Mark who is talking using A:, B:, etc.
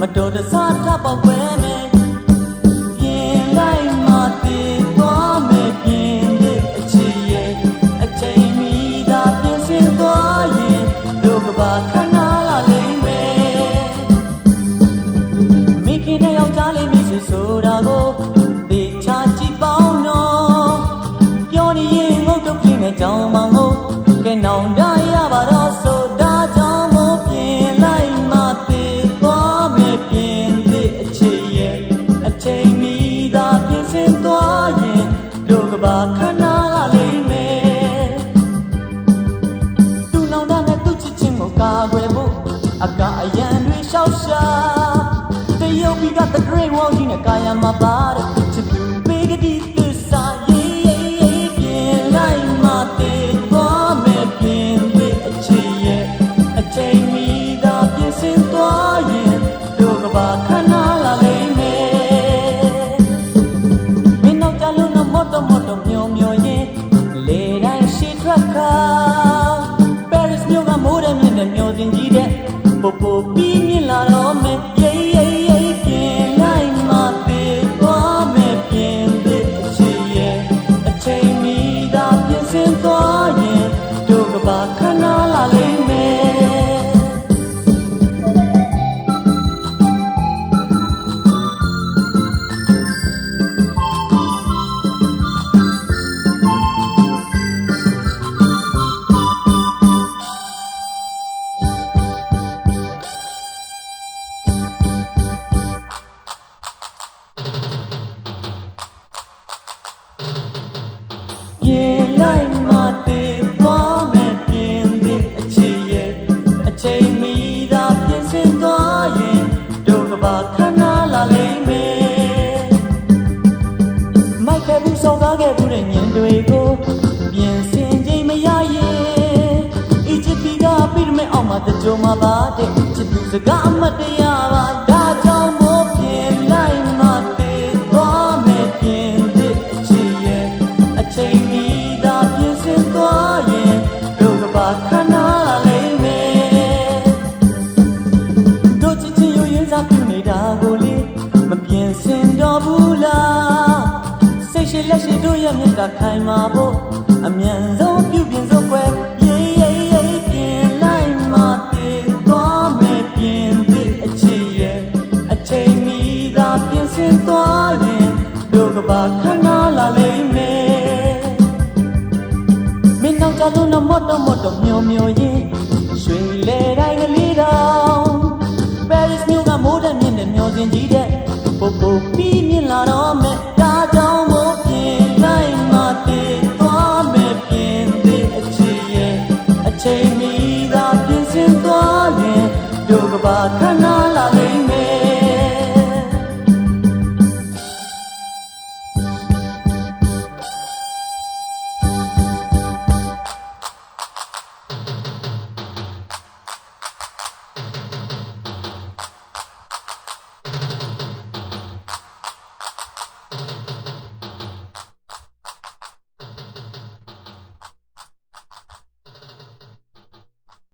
A: မတော်တဆ the great wall ကြီးနဲ့ကာယမှာပါတဲ့ချစ်သူပေးကတိသစ္စာရေးရေးရေးပြင်လိုက်မှတည်သွားမယ်ပြင်သေးအချစ်ရဲ့အချိန်မီသာပြင်ဆင်သွားရင်တို့ကပါခဏလာလိမ့်မယ်မင်းနောက်ကြလို့တော့မော့တော့မော့တော့မျောမျောရင်လေတိုင်းရှိထွက်ခါ Paris မြို့ကမိုးတဲ့မြင့်တဲ့မျောစင်ကြီးတဲ့ပို့ပို့ပြီး ကြုံမှာပါတဲ့ချစ်သူစကားအမတ်တရားပါ ပြင်ဆင်တော့ဘူးလားစိတ်ရှိလက်ရှိတို့ရဲ့မြတ်တာခိုင်မာဖို့အမြန်ဆုံးပြုပြင်စုံွယ်ရေးရေးရေးပြင်လိုက်မှတည်သွားမယ်ပြင်သည့်အချစ်ရဲ့အချိန်မီသာပြင်ဆင်သွားရင်တို့ကပါခဏလာလိမ့်မယ်မင်းနောက်ကြလို့တော့မော့တော့မော့တော့မျောမျောရင်ရွှေလေတိုင်းကလေးတောင် Paris မြို့ကမိုးတဲ့မြင့်တဲ့မျောစင်ကြီးတဲ့ ပို့ပို့ပြီးမြင်လာတော့မယ်ဒါကြောင့်မို့ပြင်လိုက်မှတည်သွားမယ်ပြင်သေးအချစ်ရဲ့အချိန်မီသာပြင်ဆင်သွားရင်တို့ကပါခဏ